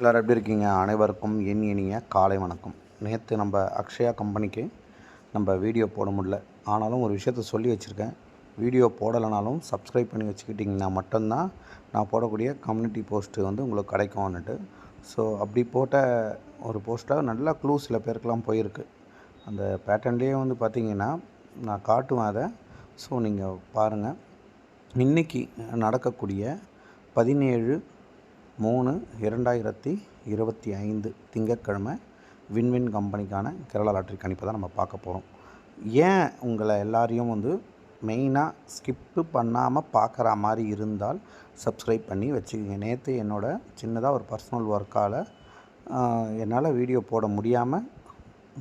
எல்லோரும் எப்படி இருக்கீங்க? அனைவருக்கும் என் இனிய காலை வணக்கம். நேற்று நம்ம அக்ஷயா கம்பெனிக்கு நம்ம வீடியோ போட முடியல. ஆனாலும் ஒரு விஷயத்த சொல்லி வச்சுருக்கேன். வீடியோ போடலைனாலும் சப்ஸ்கிரைப் பண்ணி வச்சுக்கிட்டிங்கன்னா மட்டும்தான் நான் போடக்கூடிய கம்யூனிட்டி போஸ்ட்டு வந்து உங்களுக்கு கிடைக்கும்னுட்டு. ஸோ அப்படி போட்ட ஒரு போஸ்ட்டில் நல்லா க்ளூ சில பேருக்கெல்லாம் போயிருக்கு. அந்த பேட்டர்ன்லேயே வந்து பார்த்தீங்கன்னா நான் காட்டுவேன் அதை. ஸோ நீங்கள் பாருங்கள் இன்றைக்கி நடக்கக்கூடிய பதினேழு மூணு இரண்டாயிரத்தி இருபத்தி ஐந்து திங்கட்கிழமை விண்வின் கம்பெனிக்கான கேரளா லாட்ரி கணிப்பை தான் நம்ம பார்க்க போகிறோம் ஏன் உங்களை எல்லாரையும் வந்து மெயினாக ஸ்கிப்பு பண்ணாமல் பார்க்குற மாதிரி இருந்தால் சப்ஸ்கிரைப் பண்ணி வச்சுக்கோங்க. நேற்று என்னோட சின்னதாக ஒரு பர்சனல் ஒர்க்கால் என்னால் வீடியோ போட முடியாமல்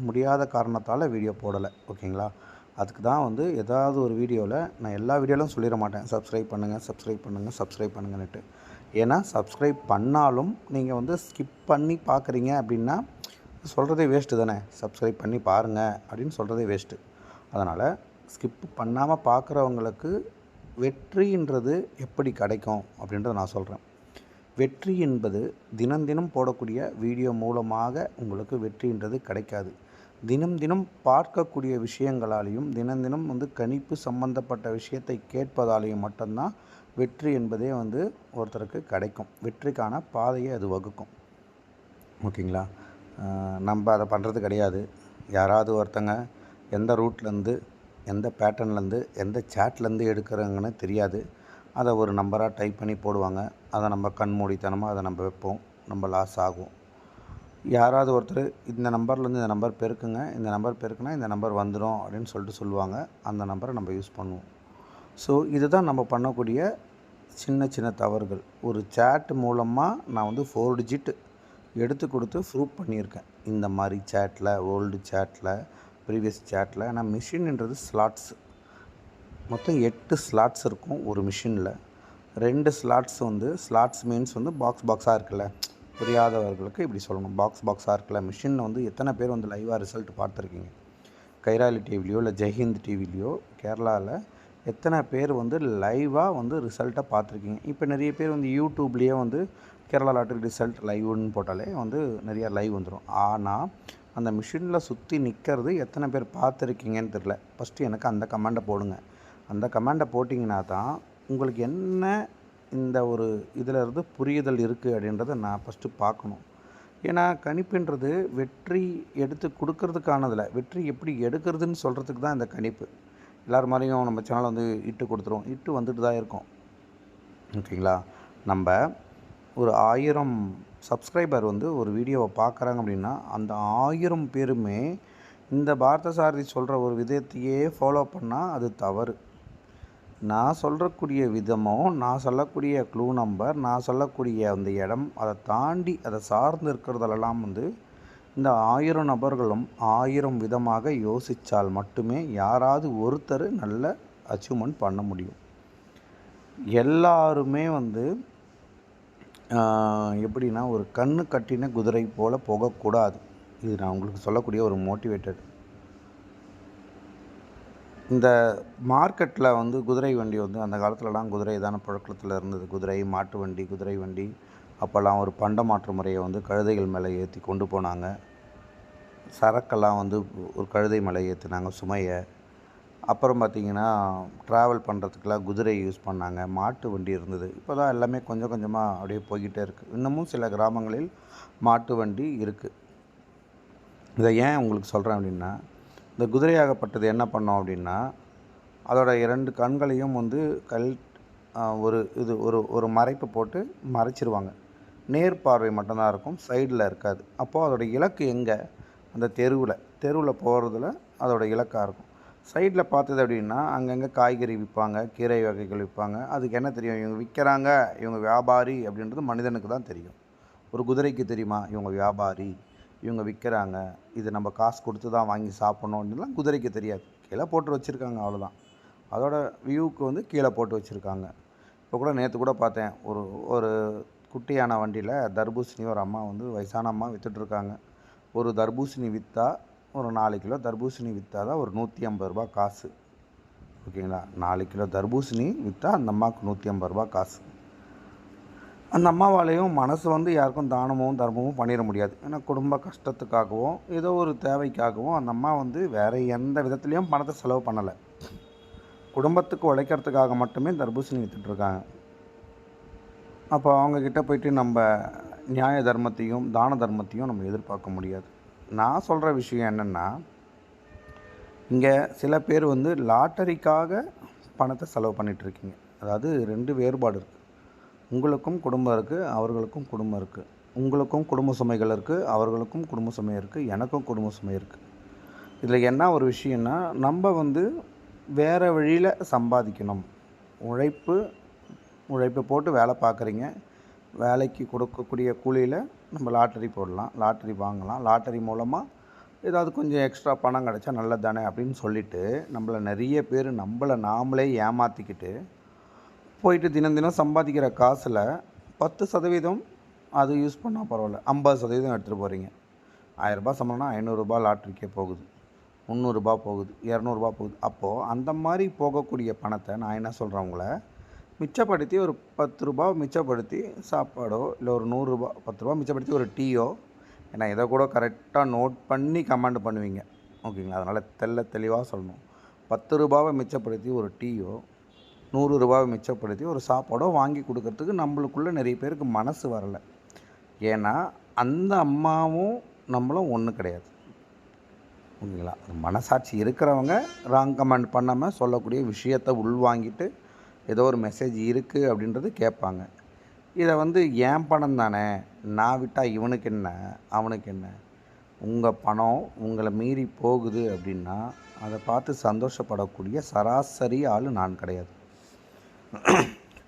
முடியாத காரணத்தால் வீடியோ போடலை. ஓகேங்களா? அதுக்கு தான் வந்து ஏதாவது ஒரு வீடியோவில் நான் எல்லா வீடியோவிலும் சொல்லிட மாட்டேன். சப்ஸ்கிரைப் பண்ணுங்கள் சப்ஸ்கிரைப் பண்ணுங்கள் சப்ஸ்கிரைப் பண்ணுங்கன்னுட்டு. ஏன்னா சப்ஸ்கிரைப் பண்ணாலும் நீங்கள் வந்து ஸ்கிப் பண்ணி பார்க்குறீங்க அப்படின்னா சொல்கிறதே வேஸ்ட்டு தானே. சப்ஸ்கிரைப் பண்ணி பாருங்கள் அப்படின்னு சொல்கிறதே வேஸ்ட்டு அதனால் ஸ்கிப் பண்ணாமல் பார்க்குறவங்களுக்கு வெற்றின்றது எப்படி கிடைக்கும் அப்படின்றத நான் சொல்கிறேன் வெற்றி என்பது தினம் தினம் போடக்கூடிய வீடியோ மூலமாக உங்களுக்கு வெற்றின்றது கிடைக்காது. தினம் தினம் பார்க்கக்கூடிய விஷயங்களாலையும் தினம் தினம் வந்து கணிப்பு சம்பந்தப்பட்ட விஷயத்தை கேட்பதாலேயும் மட்டும்தான் வெற்றி என்பதே வந்து ஒருத்தருக்கு கிடைக்கும். வெற்றிக்கான பாதையை அது வகுக்கும். ஓகேங்களா? நம்ம அதை பண்ணுறது கிடையாது. யாராவது ஒருத்தங்க எந்த ரூட்லேருந்து எந்த பேட்டர்ன்லேருந்து எந்த சேட்லேருந்து எடுக்கிறாங்கன்னு தெரியாது. அதை ஒரு நம்பராக டைப் பண்ணி போடுவாங்க. அதை நம்ம கண்மூடித்தனமாக அதை நம்ம வைப்போம். நம்ம லாஸ் ஆகும். யாராவது ஒருத்தர் இந்த நம்பர்லேருந்து இந்த நம்பர் பெருக்குங்க இந்த நம்பர் பெருக்குனா இந்த நம்பர் வந்துடும் அப்படின்னு சொல்லிட்டு சொல்லுவாங்க. அந்த நம்பரை நம்ம யூஸ் பண்ணுவோம். ஸோ இதுதான் நம்ம பண்ணக்கூடிய சின்ன சின்ன தவறுகள். ஒரு சேட் மூலமாக நான் வந்து ஃபோர் டிஜிட் எடுத்து கொடுத்து ப்ரூவ் பண்ணியிருக்கேன். இந்த மாதிரி சேட்டில் ஓல்டு சேட்டில் ப்ரீவியஸ் சேட்டில் ஆனால் மிஷின்ன்றது ஸ்லாட்ஸ் மொத்தம் எட்டு ஸ்லாட்ஸ் இருக்கும் ஒரு மிஷினில் ரெண்டு ஸ்லாட்ஸ் வந்து ஸ்லாட்ஸ் மீன்ஸ் வந்து பாக்ஸ் பாக்ஸாக இருக்குல்ல. புரியாதவர்களுக்கு இப்படி சொல்லணும். பாக்ஸ் பாக்ஸாக இருக்குல்ல. மிஷினில் வந்து எத்தனை பேர் வந்து லைவாக ரிசல்ட் பார்த்துருக்கீங்க? கைராலி டிவிலையோ இல்லை ஜெய்ஹிந்த் டிவிலையோ கேரளாவில் எத்தனை பேர் வந்து லைவாக வந்து ரிசல்ட்டை பார்த்துருக்கீங்க? இப்போ நிறைய பேர் வந்து யூடியூப்லேயே வந்து கேரளா லாட்டரி ரிசல்ட் லைவ்னு போட்டாலே வந்து நிறையா லைவ் வந்துடும் ஆனால் அந்த மிஷினில் சுற்றி நிற்கிறது எத்தனை பேர் பார்த்துருக்கீங்கன்னு தெரில ஃபஸ்ட்டு எனக்கு அந்த கமெண்டை போடுங்க. அந்த கமெண்டை போட்டிங்கன்னா தான் உங்களுக்கு என்ன இந்த ஒரு இதில் இருந்து புரியுதல் இருக்குது அப்படின்றத நான் ஃபஸ்ட்டு பார்க்கணும். ஏன்னா கணிப்புன்றது வெற்றி எடுத்து கொடுக்கறதுக்கானதில்ல. வெற்றி எப்படி எடுக்கிறதுன்னு சொல்கிறதுக்கு தான் இந்த கணிப்பு. எல்லோரும் மாதிரியும் நம்ம சேனல் வந்து இட்டு கொடுத்துரும். இட்டு வந்துட்டு தான் இருக்கும். ஓகேங்களா? நம்ம ஒரு ஆயிரம் சப்ஸ்கிரைபர் வந்து ஒரு வீடியோவை பார்க்குறாங்க அப்படின்னா அந்த ஆயிரம் பேருமே இந்த பாரத சாரதி சொல்கிற ஒரு விதத்தையே ஃபாலோ பண்ணால் அது தவறு. நான் சொல்கிறக்கூடிய விதமோ நான் சொல்லக்கூடிய க்ளூ நம்பர் நான் சொல்லக்கூடிய அந்த இடம் அதை தாண்டி அதை சார்ந்து இருக்கிறதெல்லாம் வந்து இந்த ஆயிரம் நபர்களும் ஆயிரம் விதமாக யோசித்தால் மட்டுமே யாராவது ஒருத்தர் நல்ல அச்சீவ்மெண்ட் பண்ண முடியும். எல்லாருமே வந்து எப்படின்னா ஒரு கண்ணு கட்டின குதிரை போல் போகக்கூடாது. இது நான் உங்களுக்கு சொல்லக்கூடிய ஒரு மோட்டிவேட்டட் இந்த மார்க்கெட்டில் வந்து குதிரை வண்டி வந்து அந்த காலத்துலலாம் குதிரை தான புழக்கத்தில் இருந்தது. குதிரை மாட்டு வண்டி குதிரை வண்டி அப்போல்லாம் ஒரு பண்ட மாற்று முறையை வந்து கழுதைகள் மேலே ஏற்றி கொண்டு போனாங்க. சரக்கெல்லாம் வந்து ஒரு கழுதை மேலே ஏற்றினாங்க சுமையை. அப்புறம் பார்த்திங்கன்னா ட்ராவல் பண்ணுறதுக்கெலாம் குதிரை யூஸ் பண்ணாங்க. மாட்டு வண்டி இருந்தது. இப்போ தான் எல்லாமே கொஞ்சம் கொஞ்சமாக அப்படியே போய்கிட்டே இருக்குது இன்னமும் சில கிராமங்களில் மாட்டு வண்டி இருக்குது இதை ஏன் உங்களுக்கு சொல்கிறேன் அப்படின்னா இந்த குதிரையாகப்பட்டது என்ன பண்ணோம் அப்படின்னா அதோட இரண்டு கண்களையும் வந்து கல் ஒரு இது ஒரு ஒரு மறைப்பு போட்டு மறைச்சிருவாங்க. நேர் பார்வை மட்டும்தான் இருக்கும் சைடில் இருக்காது. அப்போது அதோடய இலக்கு எங்கே? அந்த தெருவில். தெருவில் போகிறதுல அதோட இலக்காக இருக்கும். சைடில் பார்த்தது அப்படின்னா அங்கங்கே காய்கறி விற்பாங்க கீரை வகைகள் விற்பாங்க. அதுக்கு என்ன தெரியும்? இவங்க விற்கிறாங்க இவங்க வியாபாரி அப்படின்றது மனிதனுக்கு தான் தெரியும். ஒரு குதிரைக்கு தெரியுமா? இவங்க வியாபாரி இவங்க விற்கிறாங்க இது நம்ம காசு கொடுத்து தான் வாங்கி சாப்பிட்ணுன்னுலாம் குதிரைக்கு தெரியாது. கீழே போட்டு வச்சுருக்காங்க அவ்வளோதான் அதோட வியூவுக்கு வந்து கீழே போட்டு வச்சுருக்காங்க. இப்போ கூட நேற்று கூட பார்த்தேன் ஒரு ஒரு குட்டியான வண்டியில் தர்பூசணி ஒரு அம்மா வந்து வயசான அம்மா விற்றுட்ருக்காங்க ஒரு தர்பூசணி விற்றா ஒரு நாலு கிலோ தர்பூசணி விற்றா தான் ஒரு நூற்றி ஐம்பது ரூபா காசு. ஓகேங்களா? நாலு கிலோ தர்பூசணி விற்றா அந்த அம்மாவுக்கு நூற்றி ஐம்பது ரூபா காசு. அந்த அம்மாவாலேயும் மனசு வந்து யாருக்கும் தானமும் தர்மமும் பண்ணிட முடியாது. ஏன்னா குடும்ப கஷ்டத்துக்காகவும் ஏதோ ஒரு தேவைக்காகவும் அந்த அம்மா வந்து வேறு எந்த விதத்துலேயும் பணத்தை செலவு பண்ணலை. குடும்பத்துக்கு உழைக்கிறதுக்காக மட்டுமே தர்பூசணி விற்றுட்ருக்காங்க அப்போ அவங்கக்கிட்ட போயிட்டு நம்ம நியாய தர்மத்தையும் தான தர்மத்தையும் நம்ம எதிர்பார்க்க முடியாது. நான் சொல்கிற விஷயம் என்னென்னா இங்கே சில பேர் வந்து லாட்டரிக்காக பணத்தை செலவு பண்ணிகிட்ருக்கீங்க அதாவது ரெண்டு வேறுபாடு இருக்குது உங்களுக்கும் குடும்பம் இருக்குது அவர்களுக்கும் குடும்பம் இருக்குது உங்களுக்கும் குடும்ப சுமைகள் இருக்குது அவர்களுக்கும் குடும்ப சுமை இருக்குது எனக்கும் குடும்ப சுமை இருக்குது இதில் என்ன ஒரு விஷயம்னா நம்ம வந்து வேறு வழியில் சம்பாதிக்கணும். உழைப்பு உழைப்பு போட்டு வேலை பார்க்குறீங்க. வேலைக்கு கொடுக்கக்கூடிய கூலியில் நம்ம லாட்டரி போடலாம் லாட்டரி வாங்கலாம். லாட்டரி மூலமாக ஏதாவது கொஞ்சம் எக்ஸ்ட்ரா பணம் கிடச்சா நல்லது தானே அப்படின்னு சொல்லிவிட்டு நம்மளை நிறைய பேர் நம்மளை நாமளே ஏமாற்றிக்கிட்டு போயிட்டு தினம் தினம் சம்பாதிக்கிற காசில் பத்து சதவீதம் அது யூஸ் பண்ணால் பரவாயில்ல. ஐம்பது சதவீதம் எடுத்துகிட்டு போகிறீங்க ஆயிரரூபா சம்பளம்னா ஐநூறுரூபா லாட்ரிக்கே போகுது. முந்நூறுரூபா போகுது. இரநூறுபா போகுது. அப்போது அந்த மாதிரி போகக்கூடிய பணத்தை நான் என்ன சொல்கிறேன் உங்களை? மிச்சப்படுத்தி ஒரு பத்து ரூபா மிச்சப்படுத்தி சாப்பாடோ இல்லை ஒரு நூறுரூபா பத்து ரூபா மிச்சப்படுத்தி ஒரு டீயோ ஏன்னா இதை கூட கரெக்டாக நோட் பண்ணி கமாண்ட் பண்ணுவீங்க. ஓகேங்களா? அதனால் தெல்ல தெளிவாக சொல்லணும். பத்து ரூபாவை மிச்சப்படுத்தி ஒரு டீயோ நூறு ரூபாவை மிச்சப்படுத்தி ஒரு சாப்பாடோ வாங்கி கொடுக்கறதுக்கு நம்மளுக்குள்ளே நிறைய பேருக்கு மனசு வரலை. ஏன்னா அந்த அம்மாவும் நம்மளும் ஒன்று கிடையாது. ஓகேங்களா? மனசாட்சி இருக்கிறவங்க ராங் கமெண்ட் பண்ணாமல் சொல்லக்கூடிய விஷயத்தை உள்வாங்கிட்டு ஏதோ ஒரு மெசேஜ் இருக்குது அப்படின்றது கேட்பாங்க. இதை வந்து ஏன் பணம் தானே? நான் விட்டால் இவனுக்கு என்ன? அவனுக்கு என்ன? உங்கள் பணம் உங்களை மீறி போகுது அப்படின்னா அதை பார்த்து சந்தோஷப்படக்கூடிய சராசரி ஆள் நான் கிடையாது.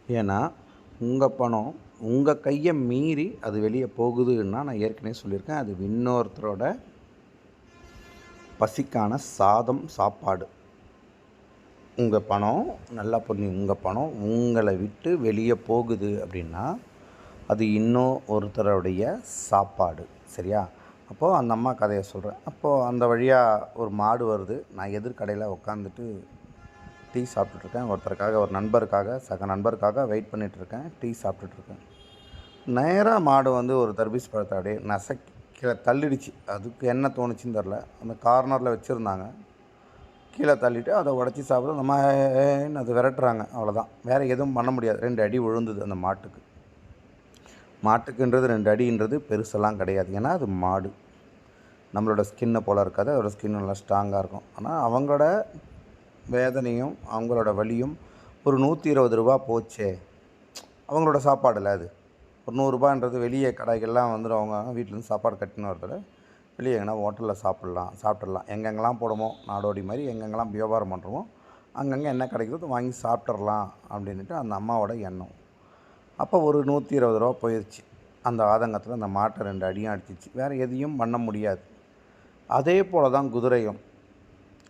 ஏன்னா உங்கள் பணம் உங்கள் கையை மீறி அது வெளியே போகுதுன்னா நான் ஏற்கனவே சொல்லியிருக்கேன். அது இன்னொருத்தரோட பசிக்கான சாதம் சாப்பாடு. உங்கள் பணம் நல்லா புரிஞ்சு உங்கள் பணம் உங்களை விட்டு வெளியே போகுது அப்படின்னா அது இன்னும் ஒருத்தருடைய சாப்பாடு சரியா? அப்போது அந்த அம்மா கதையை சொல்கிறேன் அப்போது அந்த வழியாக ஒரு மாடு வருது. நான் எதிர்கடையில் உட்காந்துட்டு டீ சாப்பிட்டுட்ருக்கேன். ஒருத்தருக்காக ஒரு நண்பருக்காக சக நண்பருக்காக வெயிட் பண்ணிகிட்ருக்கேன் டீ சாப்பிட்டுட்ருக்கேன். நேராக மாடு வந்து ஒரு தர்பீஸ் பழத்தை அப்படியே நசக்கி தள்ளிடுச்சு. அதுக்கு என்ன தோணுச்சுன்னு தெரில அந்த கார்னரில் வச்சுருந்தாங்க. கீழே தள்ளிட்டு அதை உடச்சி சாப்பிட அந்த மாதிரி அது விரட்டுறாங்க. அவ்வளோதான் வேறு எதுவும் பண்ண முடியாது. ரெண்டு அடி விழுந்தது அந்த மாட்டுக்கு. மாட்டுக்குன்றது ரெண்டு அடின்றது பெருசெல்லாம் கிடையாது. ஏன்னா அது மாடு. நம்மளோட ஸ்கின்னை போல் இருக்காது. அதோட ஸ்கின் நல்லா ஸ்ட்ராங்காக இருக்கும். ஆனால் அவங்களோட வேதனையும் அவங்களோட வலியும் ஒரு நூற்றி இருபது ரூபா போச்சே. அவங்களோட சாப்பாடில் அது. ஒரு நூறுரூபான்றது வெளியே கடைகள்லாம் வந்துடும் அவங்க வீட்டிலேருந்து சாப்பாடு கட்டின்னு வரதில். வெளியே எங்கன்னா ஹோட்டலில் சாப்பிட்லாம் சாப்பிட்றலாம் எங்கெங்கெல்லாம் போடுமோ நாடோடி மாதிரி எங்கெங்கெல்லாம் வியாபாரம் பண்ணுறோமோ அங்கங்கே என்ன கிடைக்குதோ வாங்கி சாப்பிட்றலாம் அப்படின்ட்டு அந்த அம்மாவோட எண்ணம். அப்போ ஒரு நூற்றி இருபது ரூபா போயிடுச்சு அந்த ஆதங்கத்தில் அந்த மாட்டை ரெண்டு அடியும் அடிச்சிச்சு. வேறு எதையும் பண்ண முடியாது. அதே போல் தான் குதிரையும்.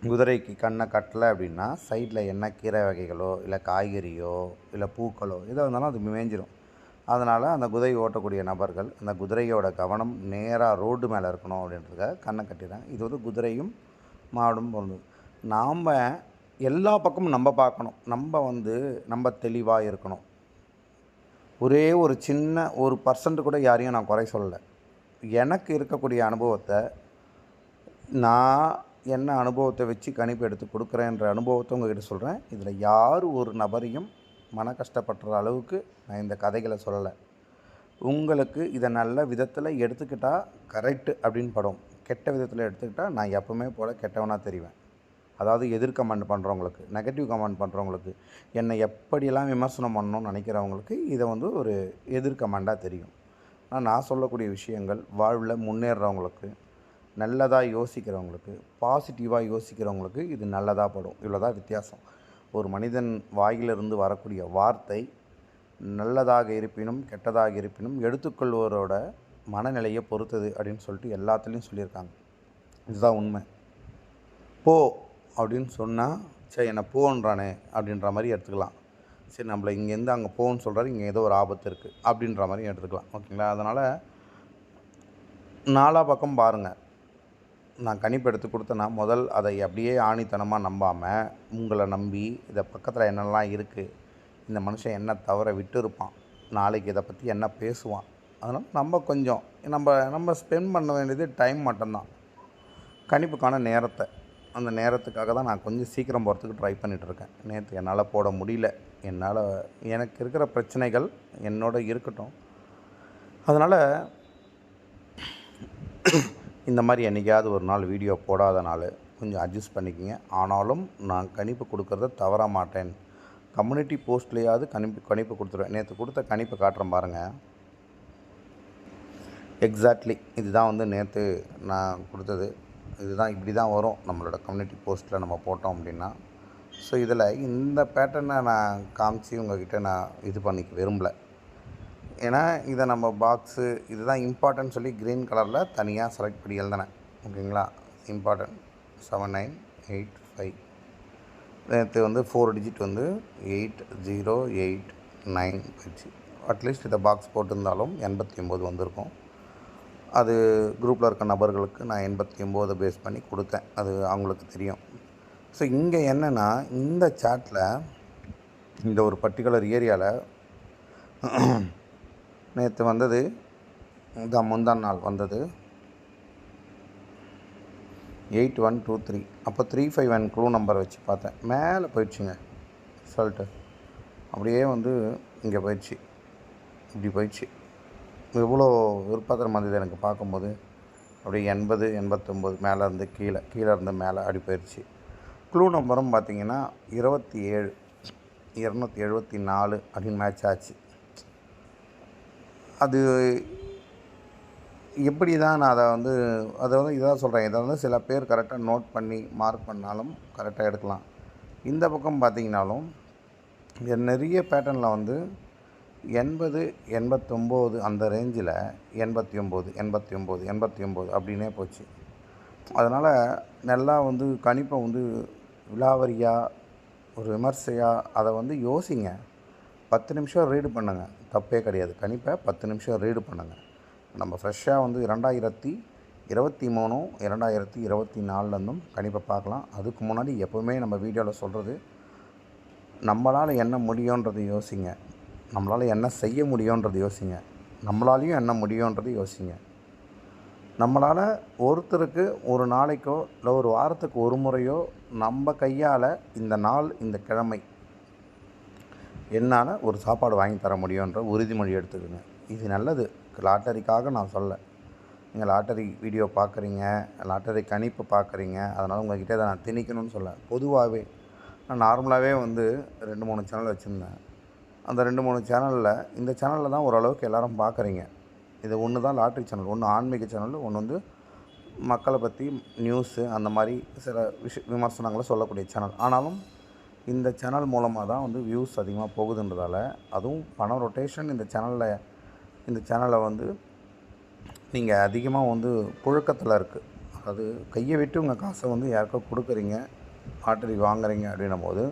குதிரைக்கு கண்ணை கட்டலை அப்படின்னா சைடில் என்ன கீரை வகைகளோ இல்லை காய்கறியோ இல்லை பூக்களோ எதாக இருந்தாலும் அது மேய்ஞ்சிரும் அதனால் அந்த குதிரை ஓட்டக்கூடிய நபர்கள் அந்த குதிரையோட கவனம் நேராக ரோடு மேலே இருக்கணும் அப்படின்றதுக்காக கண்ணை கட்டிடுறாங்க. இது வந்து குதிரையும் மாடும் பொருந்தது நாம் எல்லா பக்கமும் நம்ம பார்க்கணும். நம்ம வந்து நம்ம தெளிவாக இருக்கணும். ஒரே ஒரு சின்ன ஒரு பர்சன்ட் கூட யாரையும் நான் குறை சொல்லலை. எனக்கு இருக்கக்கூடிய அனுபவத்தை நான் என்ன அனுபவத்தை வச்சு கணிப்பு எடுத்து கொடுக்குறேன்ற அனுபவத்தை உங்ககிட்ட சொல்கிறேன் இதில் யார் ஒரு நபரையும் மன கஷ்டப்படுற அளவுக்கு நான் இந்த கதைகளை சொல்லலை. உங்களுக்கு இதை நல்ல விதத்தில் எடுத்துக்கிட்டால் கரெக்டு அப்படின்னு படும். கெட்ட விதத்தில் எடுத்துக்கிட்டால் நான் எப்போவுமே போல் கெட்டவனாக தெரிவேன். அதாவது எதிர் கமெண்ட் பண்ணுறவங்களுக்கு நெகட்டிவ் கமெண்ட் பண்ணுறவங்களுக்கு என்னை எப்படியெல்லாம் விமர்சனம் பண்ணணும்னு நினைக்கிறவங்களுக்கு இதை வந்து ஒரு எதிர் கமெண்டாக தெரியும். ஆனால் நான் சொல்லக்கூடிய விஷயங்கள் வாழ்வில் முன்னேறவங்களுக்கு நல்லதாக யோசிக்கிறவங்களுக்கு பாசிட்டிவாக யோசிக்கிறவங்களுக்கு இது நல்லதாக படும். இவ்வளோதான் வித்தியாசம். ஒரு மனிதன் வாயிலிருந்து வரக்கூடிய வார்த்தை நல்லதாக இருப்பினும் கெட்டதாக இருப்பினும் எடுத்துக்கொள்வோரோட மனநிலையை பொறுத்தது அப்படின்னு சொல்லிட்டு எல்லாத்துலேயும் சொல்லியிருக்காங்க. இதுதான் உண்மை. போ அப்படின்னு சொன்னால் சரி என்னை போன்றானே அப்படின்ற மாதிரி எடுத்துக்கலாம். சரி நம்மளை இங்கேருந்து அங்கே போன்னு சொல்கிறாரு இங்கே ஏதோ ஒரு ஆபத்து இருக்குது அப்படின்ற மாதிரி எடுத்துக்கலாம். ஓகேங்களா? அதனால் நாலா பக்கம் பாருங்கள் நான் கணிப்பு எடுத்து கொடுத்தேன்னா முதல் அதை அப்படியே ஆணித்தனமாக நம்பாமல் உங்களை நம்பி இதை பக்கத்தில் என்னெல்லாம் இருக்குது இந்த மனுஷன் என்ன தவற விட்டு இருப்பான் நாளைக்கு இதை பற்றி என்ன பேசுவான் அதனால் நம்ம கொஞ்சம் நம்ம நம்ம ஸ்பெண்ட் பண்ண வேண்டியது டைம் மட்டும்தான். கணிப்புக்கான நேரத்தை அந்த நேரத்துக்காக தான் நான் கொஞ்சம் சீக்கிரம் போகிறதுக்கு ட்ரை பண்ணிகிட்ருக்கேன் நேற்று என்னால் போட முடியல. என்னால் எனக்கு இருக்கிற பிரச்சனைகள் என்னோட இருக்கட்டும். அதனால் இந்த மாதிரி என்றைக்காவது ஒரு நாள் வீடியோ போடாத நாள் கொஞ்சம் அட்ஜஸ்ட் பண்ணிக்கோங்க. ஆனாலும் நான் கணிப்பு கொடுக்கறத தவற மாட்டேன். கம்யூனிட்டி போஸ்ட்லேயாவது கணிப்பு கணிப்பு கொடுத்துருவேன். நேற்று கொடுத்த கணிப்பு காட்டுறேன் பாருங்கள் எக்ஸாக்ட்லி இதுதான் வந்து நேற்று நான் கொடுத்தது. இதுதான் இப்படி தான் வரும். நம்மளோட கம்யூனிட்டி போஸ்ட்டில் நம்ம போட்டோம் அப்படின்னா. ஸோ இதில் இந்த பேட்டர்னை நான் காமிச்சு உங்ககிட்ட நான் இது பண்ணிக்க விரும்பலை. ஏன்னா இதை நம்ம பாக்ஸு இதுதான் இம்பார்ட்டன்ட் சொல்லி க்ரீன் கலரில் தனியாக செலக்ட் பண்ணி எழுதினேன் ஓகேங்களா? Important seven nine eight five நேற்று வந்து ஃபோர் டிஜிட் வந்து எயிட் ஜீரோ எயிட் நைன் போயிடுச்சு. அட்லீஸ்ட் இதை பாக்ஸ் போட்டிருந்தாலும் எண்பத்தி ஒம்பது வந்திருக்கும். அது குரூப்பில் இருக்க நபர்களுக்கு நான் எண்பத்தி ஒம்போதை பேஸ் பண்ணி கொடுத்தேன். அது அவங்களுக்கு தெரியும். ஸோ இங்கே என்னென்னா இந்த சாட்டில் இந்த ஒரு பர்டிகுலர் ஏரியாவில் நேற்று வந்தது. இதான் முந்தான நாள் வந்தது. Eight one two three. அப்போ three five one clue number வச்சு பார்த்தேன். மேலே போயிடுச்சுங்க ரிசல்ட்டு. அப்படியே வந்து இங்கே போயிடுச்சு. இப்படி போயிடுச்சு. எவ்வளோ விருப்பத்திரம் வந்தது எனக்கு பார்க்கும்போது. அப்படியே எண்பது எண்பத்தொம்போது மேலே இருந்து கீழே கீழே இருந்து மேலே அப்படி போயிடுச்சு. க்ளூ நம்பரும் பார்த்தீங்கன்னா இருபத்தி ஏழு இரநூத்தி எழுபத்தி நாலு அப்படின்னு மேட்ச் ஆச்சு. அது எப்படி தான் நான் அதை வந்து அதை வந்து இதான் சொல்கிறேன் இதை வந்து சில பேர் கரெக்டாக நோட் பண்ணி மார்க் பண்ணாலும் கரெக்டாக எடுக்கலாம். இந்த பக்கம் பார்த்தீங்கனாலும் நிறைய பேட்டர்னில் வந்து எண்பது எண்பத்தொம்போது அந்த ரேஞ்சில் எண்பத்தி ஒம்பது எண்பத்தி ஒம்பது எண்பத்தி ஒம்பது அப்படின்னே போச்சு. அதனால் நல்லா வந்து கணிப்பை வந்து விலாவரியாக ஒரு விமர்சையாக அதை வந்து யோசிங்க. பத்து நிமிஷம் ரீடு பண்ணுங்க. தப்பே கிடையாது. கணிப்பை பத்து நிமிஷம் ரீடு பண்ணுங்கள் நம்ம ஃப்ரெஷ்ஷாக வந்து இரண்டாயிரத்தி இருபத்தி மூணும் இரண்டாயிரத்தி இருபத்தி நாலுலேருந்தும் கணிப்பை பார்க்கலாம். அதுக்கு முன்னாடி எப்போவுமே நம்ம வீடியோவில் சொல்கிறது நம்மளால் என்ன முடியுன்றது யோசிங்க. நம்மளால் என்ன செய்ய முடியுன்றது யோசிங்க. நம்மளாலையும் என்ன முடியுன்றது யோசிங்க. நம்மளால் ஒருத்தருக்கு ஒரு நாளைக்கோ இல்லை ஒரு வாரத்துக்கு ஒரு முறையோ நம்ம கையால் இந்த நாள் இந்த கிழமை என்னால் ஒரு சாப்பாடு வாங்கி தர முடியுன்ற உறுதிமொழி எடுத்துக்கோங்க. இது நல்லது. லாட்டரிக்காக நான் சொல்ல நீங்கள் லாட்டரி வீடியோ பார்க்குறீங்க லாட்டரி கணிப்பு பார்க்குறீங்க அதனால் உங்கள்கிட்ட இதை நான் திணிக்கணும்னு சொல்ல பொதுவாகவே நான் நார்மலாகவே வந்து ரெண்டு மூணு சேனல் வச்சுருந்தேன். அந்த ரெண்டு மூணு சேனலில் இந்த சேனலில் தான் ஓரளவுக்கு எல்லோரும் பார்க்குறீங்க இது ஒன்று தான் லாட்ரி சேனல் ஒன்று ஆன்மீக சேனல் ஒன்று வந்து மக்களை பற்றி நியூஸு அந்த மாதிரி சில விஷ விமர்சனங்களை சொல்லக்கூடிய சேனல் ஆனாலும் இந்த சேனல் மூலமாக தான் வந்து வியூஸ் அதிகமாக போகுதுன்றதால அதுவும் பணம் ரொட்டேஷன் இந்த சேனலில் இந்த சேனலை வந்து நீங்கள் அதிகமாக வந்து புழக்கத்தில் இருக்குது அதாவது கையை விட்டு உங்கள் காசை வந்து யாருக்கோ கொடுக்குறீங்க ஆட்டரி வாங்குறீங்க அப்படின்னும் போது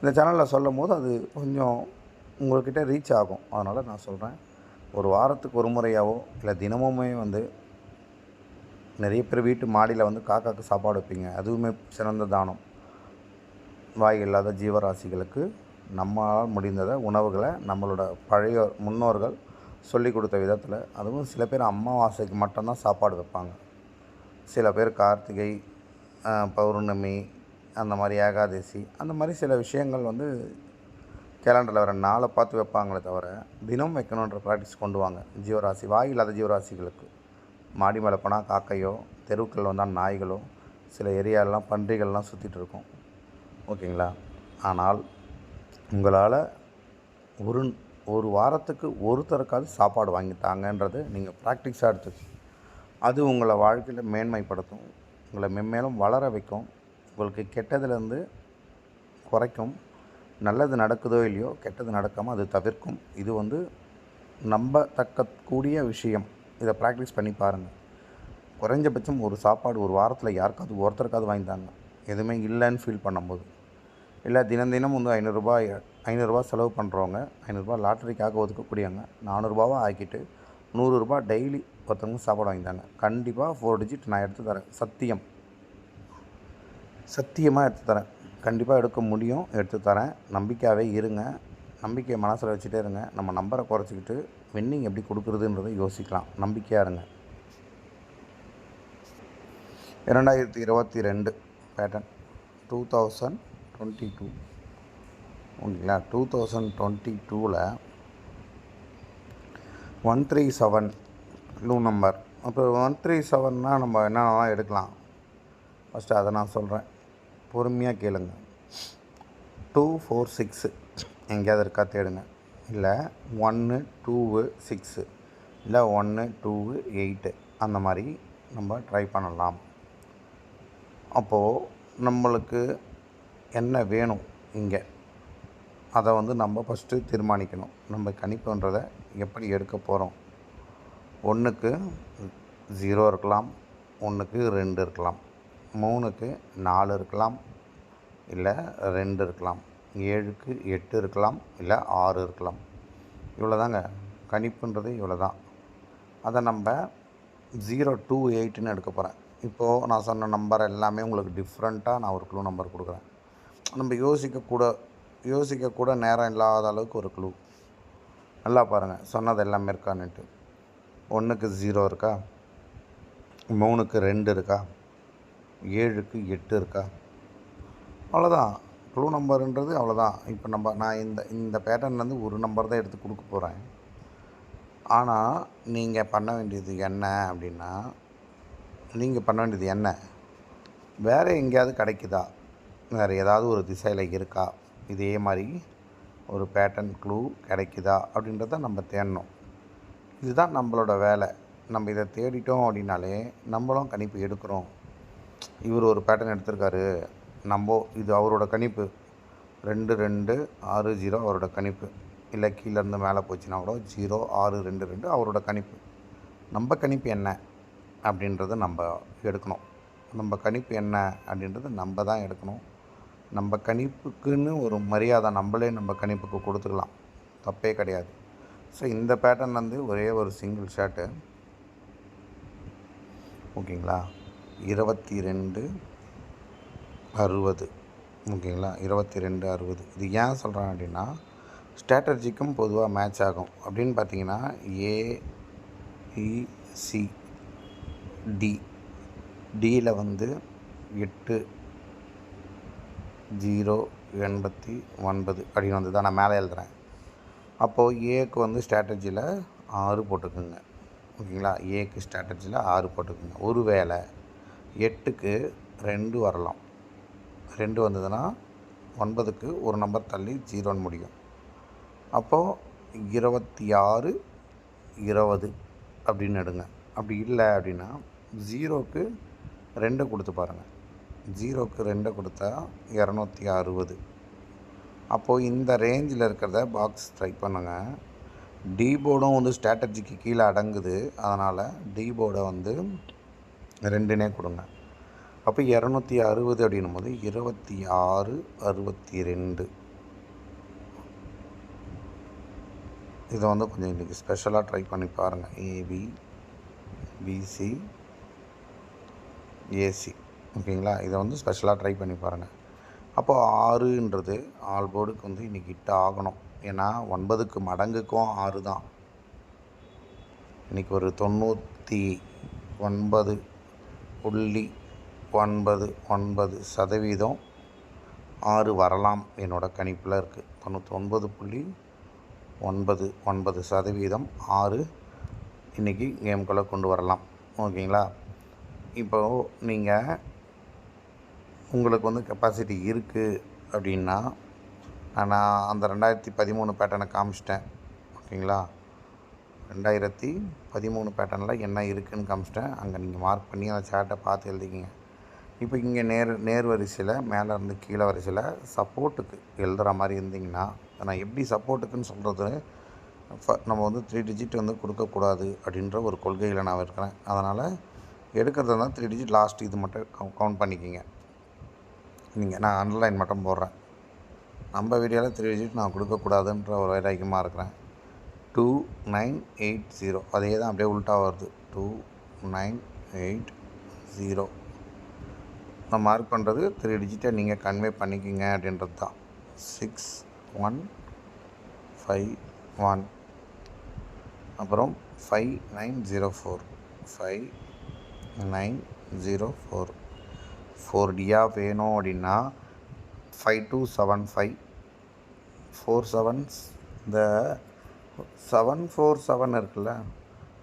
இந்த சேனலில் சொல்லும் போது அது கொஞ்சம் உங்கள்கிட்ட ரீச் ஆகும். அதனால் நான் சொல்கிறேன் ஒரு வாரத்துக்கு ஒரு முறையாவோ இல்லை தினமுமே வந்து நிறைய பேர் வீட்டு மாடியில் வந்து காக்காக்கு சாப்பாடு வைப்பீங்க. அதுவுமே சிறந்த தானம். வாய் இல்லாத ஜீவராசிகளுக்கு நம்மளால் முடிந்ததை உணவுகளை நம்மளோட பழைய முன்னோர்கள் சொல்லி கொடுத்த விதத்தில் அதுவும் சில பேர் அமாவாசைக்கு மட்டும்தான் சாப்பாடு வைப்பாங்க. சில பேர் கார்த்திகை பௌர்ணமி அந்த மாதிரி ஏகாதசி அந்த மாதிரி சில விஷயங்கள் வந்து கேலண்டரில் வர நாளை பார்த்து வைப்பாங்களே தவிர தினம் வைக்கணுன்ற ப்ராக்டிஸ் கொண்டு வாங்க. ஜீவராசி வாய் இல்லாத ஜீவராசிகளுக்கு. மாடி மேலே போனால் காக்கையோ தெருக்கள் வந்தால் நாய்களோ சில ஏரியாலெலாம் பன்றிகள்லாம் சுற்றிட்டு இருக்கும். ஓகேங்களா? ஆனால் உங்களால் ஒரு ஒரு வாரத்துக்கு ஒருத்தருக்காவது சாப்பாடு வாங்கி தாங்கன்றது நீங்கள் ப்ராக்டிக்ஸாக எடுத்து அது உங்களை வாழ்க்கையில் மேன்மைப்படுத்தும். உங்களை மென்மேலும் வளர வைக்கும். உங்களுக்கு கெட்டதுலேருந்து குறைக்கும். நல்லது நடக்குதோ இல்லையோ கெட்டது நடக்காமல் அது தவிர்க்கும். இது வந்து நம்பத்தக்க தக்கக்கூடிய விஷயம். இதை ப்ராக்டிஸ் பண்ணி பாருங்கள் குறைஞ்சபட்சம் ஒரு சாப்பாடு ஒரு வாரத்தில் யாருக்காவது ஒருத்தருக்காவது வாங்கி தாங்க. எதுவுமே இல்லைன்னு ஃபீல் பண்ணும்போது. இல்லை தினம் தினம் வந்து ஐநூறுரூபா ஐநூறுரூபா செலவு பண்ணுறவங்க ஐநூறுரூபா லாட்டரிக்காக ஒதுக்கக்கூடியவங்க நானூறுரூபாவை ஆக்கிட்டு நூறுரூபா டெய்லி ஒருத்தவங்க சாப்பாடு வாங்கி தாங்க கண்டிப்பாக ஃபோர் டிஜிட் நான் எடுத்து தரேன். சத்தியம். சத்தியமாக எடுத்து தரேன். கண்டிப்பாக எடுக்க முடியும். எடுத்து தரேன். நம்பிக்கையாகவே இருங்க. நம்பிக்கையை மனசில் வச்சுட்டே இருங்க. நம்ம நம்பரை குறைச்சிக்கிட்டு வின்னிங் எப்படி கொடுக்குறதுன்றதை யோசிக்கலாம். நம்பிக்கையாக இருங்க. இரண்டாயிரத்தி இருபத்தி ரெண்டு pattern two thousand twenty two ஓகேங்களா டூ தௌசண்ட் டுவெண்ட்டி டூவில் one three seven clue number அப்போ ஒன் த்ரீ செவன்னா நம்ம என்னென்னலாம் எடுக்கலாம். ஃபஸ்ட்டு அதை நான் சொல்கிறேன். பொறுமையாக கேளுங்க. டூ ஃபோர் சிக்ஸு எங்கேயாவது இருக்கா தேடுங்க. இல்லை ஒன்று டூவு சிக்ஸு இல்லை ஒன்று டூவு எயிட்டு அந்த மாதிரி நம்ம ட்ரை பண்ணலாம். அப்போது நம்மளுக்கு என்ன வேணும் இங்கே? அதை வந்து நம்ம ஃபஸ்ட்டு தீர்மானிக்கணும். நம்ம கணிப்புன்றதை எப்படி எடுக்க போகிறோம் ஒன்றுக்கு ஜீரோ இருக்கலாம் ஒன்றுக்கு ரெண்டு இருக்கலாம் மூணுக்கு நாலு இருக்கலாம் இல்லை ரெண்டு இருக்கலாம் ஏழுக்கு எட்டு இருக்கலாம் இல்லை ஆறு இருக்கலாம். இவ்வளோ தாங்க கணிப்புன்றது இவ்வளோ தான் அதை நம்ம ஜீரோ டூ எயிட்டுன்னு எடுக்க போகிறேன் இப்போது நான் சொன்ன நம்பர் எல்லாமே உங்களுக்கு டிஃப்ரெண்ட்டாக நான் ஒரு க்ளூ நம்பர் கொடுக்குறேன். நம்ம யோசிக்கக்கூட யோசிக்கக்கூட நேரம் இல்லாத அளவுக்கு ஒரு க்ளூ நல்லா பாருங்கள் சொன்னது எல்லாமே இருக்கான்னுட்டு. ஒன்றுக்கு ஜீரோ இருக்கா? மூணுக்கு ரெண்டு இருக்கா? ஏழுக்கு எட்டு இருக்கா? அவ்வளோதான் க்ளூ நம்பருன்றது அவ்வளோதான் இப்போ நம்ம நான் இந்த இந்த பேட்டர்ன்லேருந்து ஒரு நம்பர் தான் எடுத்து கொடுக்க போகிறேன் ஆனால் நீங்கள் பண்ண வேண்டியது என்ன அப்படின்னா நீங்கள் பண்ண வேண்டியது என்ன? வேறு எங்கேயாவது கிடைக்குதா? வேறு ஏதாவது ஒரு திசையில் இருக்கா? இதே மாதிரி ஒரு பேட்டர்ன் க்ளூ கிடைக்குதா? அப்படின்றத நம்ம தேடணும். இதுதான் நம்மளோட வேலை. நம்ம இதை தேடிட்டோம் அப்படின்னாலே நம்மளும் கணிப்பு எடுக்கிறோம். இவர் ஒரு பேட்டர்ன் எடுத்திருக்காரு. நம்ம இது அவரோட கணிப்பு. ரெண்டு ரெண்டு ஆறு ஜீரோ அவரோட கணிப்பு. இல்லை கீழேருந்து மேலே போச்சுன்னா கூட ஜீரோ ஆறு ரெண்டு ரெண்டு அவரோட கணிப்பு. நம்ம கணிப்பு என்ன அப்படின்றத நம்ம எடுக்கணும். நம்ம கணிப்பு என்ன அப்படின்றத நம்ம தான் எடுக்கணும். நம்ம கணிப்புக்குன்னு ஒரு மரியாதை நம்மளே நம்ம கணிப்புக்கு கொடுத்துக்கலாம். தப்பே கிடையாது. ஸோ இந்த பேட்டர்ன் வந்து ஒரே ஒரு சிங்கிள் ஷர்ட்டு ஓகேங்களா? இருபத்தி ரெண்டு அறுபது. ஓகேங்களா? இருபத்தி ரெண்டு அறுபது. இது ஏன் சொல்கிறேன் அப்படின்னா ஸ்ட்ராட்டஜிக்கும் பொதுவாக மேட்ச் ஆகும். அப்படின்னு பார்த்தீங்கன்னா ஏஇசி டி டியில் வந்து எட்டு ஜீரோ எண்பத்தி ஒன்பது அப்படின்னு வந்து தான் நான் மேலே எழுதுகிறேன் அப்போது ஏக்கு வந்து ஸ்ட்ராட்டஜியில் ஆறு போட்டுக்குங்க. ஓகேங்களா? ஏக்கு ஸ்ட்ராட்டஜியில் ஆறு போட்டுக்குங்க. ஒரு வேளை எட்டுக்கு ரெண்டு வரலாம். ரெண்டு வந்ததுன்னா ஒன்பதுக்கு ஒரு நம்பர் தள்ளி ஜீரோன்னு முடியும். அப்போது இருபத்தி ஆறு இருபது அப்படின்னு எடுங்க. அப்படி இல்லை அப்படின்னா ஜீரோக்கு ரெண்டு கொடுத்து பாருங்கள் ஜீரோக்கு ரெண்டை கொடுத்தா இரநூத்தி அறுபது. அப்போது இந்த ரேஞ்சில் இருக்கிறத பாக்ஸ் ட்ரை பண்ணுங்கள் டி போர்டும் வந்து ஸ்ட்ராட்டஜிக்கு கீழே அடங்குது. அதனால் டி போர்டை வந்து ரெண்டுனே கொடுங்க. அப்போ இரநூத்தி அறுபது அப்படின்னும் போது இருபத்தி ஆறு அறுபத்தி ரெண்டு. இதை வந்து கொஞ்சம் இன்றைக்கி ஸ்பெஷலாக ட்ரை பண்ணி பாருங்கள் ஏபி பிசி ஏசி ஓகேங்களா? இதை வந்து ஸ்பெஷலாக ட்ரை பண்ணி பாருங்கள் அப்போது ஆறுன்றது ஆல் போர்டுக்கு வந்து இன்றைக்கி ஹிட் ஆகணும். ஏன்னா ஒன்பதுக்கு மடங்குக்கும் ஆறு தான். இன்றைக்கி ஒரு தொண்ணூற்றி ஒன்பது புள்ளி ஒன்பது ஒன்பது சதவீதம் ஆறு வரலாம் என்னோடய கணிப்பில் இருக்குது தொண்ணூற்றி ஒன்பது புள்ளி ஒன்பது ஒன்பது சதவீதம் ஆறு இன்றைக்கி கேம்குள்ளே கொண்டு வரலாம். ஓகேங்களா? இப்போது நீங்கள் உங்களுக்கு வந்து கெப்பாசிட்டி இருக்குது அப்படின்னா நான் அந்த ரெண்டாயிரத்தி பதிமூணு பேட்டர்னை காமிச்சிட்டேன். ஓகேங்களா? ரெண்டாயிரத்தி பதிமூணு பேட்டர்னில் என்ன இருக்குதுன்னு காமிச்சிட்டேன். அங்கே நீங்கள் மார்க் பண்ணி அந்த சேட்டை பார்த்து எழுதிக்கிங்க. இப்போ இங்கே நேர் நேர் வரிசையில் மேலே இருந்து கீழே வரிசையில் சப்போர்ட்டுக்கு எழுதுகிற மாதிரி இருந்தீங்கன்னா நான் எப்படி சப்போர்ட்டுக்குன்னு சொல்கிறது நம்ம வந்து த்ரீ டிஜிட் வந்து கொடுக்கக்கூடாது அப்படின்ற ஒரு கொள்கையில் நான் இருக்கிறேன். அதனால் எடுக்கிறது தான் த்ரீ டிஜிட் லாஸ்ட் இது மட்டும் கவுண்ட் பண்ணிக்கிங்க. நீங்கள் நான் அண்டர்லைன் மட்டும் போடுறேன். நம்ம வீடியோவில் த்ரீ டிஜிட் நான் கொடுக்கக்கூடாதுன்ற ஒரு வைராக்கியமாக இருக்கிறேன். டூ நைன் எயிட் ஜீரோ அதே தான் அப்படியே உல்ட்டா வருது. டூ நைன் எயிட் ஜீரோ நான் மார்க் பண்ணுறது த்ரீ டிஜிட்டை நீங்கள் கன்வே பண்ணிக்கிங்க அப்படின்றது தான். சிக்ஸ் ஒன் ஃபைவ் ஒன் அப்புறம் five nine zero four five nine zero four four டியாக வேணும் அப்படின்னா five two seven five. Four sevens இந்த செவன் ஃபோர் செவன் இருக்குல்ல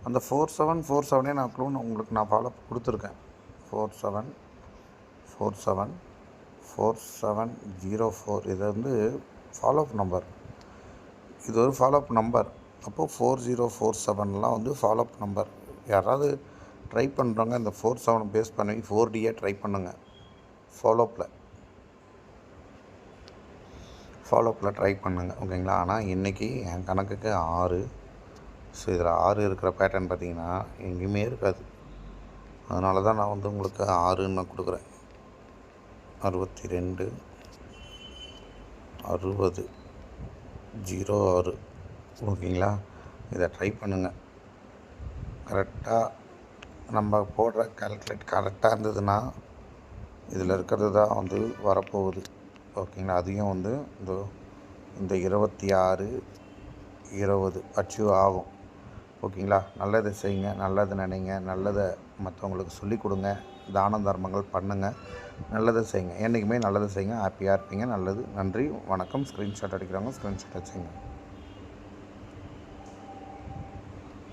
அந்த ஃபோர் செவன் ஃபோர் செவனே நான் க்ளூ உங்களுக்கு நான் ஃபாலோ கொடுத்துருக்கேன். Four seven four seven four seven zero four. இது வந்து ஃபாலோ அப் நம்பர் இது ஒரு ஃபாலோஅப் நம்பர் அப்போது ஃபோர் ஜீரோ ஃபோர் செவன்லாம் வந்து ஃபாலோ அப் நம்பர் யாராவது ட்ரை பண்ணுறவங்க இந்த ஃபோர் செவனை பேஸ் பண்ணி ஃபோர் டியாக ட்ரை பண்ணுங்கள் ஃபாலோப்பில் ஃபாலோப்பில் ட்ரை பண்ணுங்கள் ஓகேங்களா ஆனால் இன்றைக்கி என் கணக்குக்கு ஆறு. ஸோ இதில் ஆறு இருக்கிற பேட்டர்ன் பார்த்தீங்கன்னா எங்கேயுமே இருக்காது. அதனால தான் நான் வந்து உங்களுக்கு ஆறுன்னு நான் கொடுக்குறேன். அறுபத்தி ரெண்டு அறுபது ஜீரோ ஆறு. ஓகேங்களா? இதை ட்ரை பண்ணுங்கள் கரெக்டாக நம்ம போடுற கால்குலேட் கரெக்டாக இருந்ததுன்னா இதில் இருக்கிறது தான் வந்து வரப்போகுது. ஓகேங்களா? அதையும் வந்து இந்த இந்த இருபத்தி ஆறு இருபது அச்சீவ் ஆகும். ஓகேங்களா? நல்லதை செய்யுங்க நல்லது நினைங்க நல்லதை மற்றவங்களுக்கு சொல்லிக் கொடுங்க தான தர்மங்கள் பண்ணுங்கள் நல்லதை செய்யுங்க. என்றைக்குமே நல்லதை செய்யுங்க ஹாப்பியாக இருப்பீங்க நல்லது. நன்றி வணக்கம். ஸ்க்ரீன்ஷாட் அடிக்கிறவங்க ஸ்க்ரீன்ஷாட் வச்சுங்க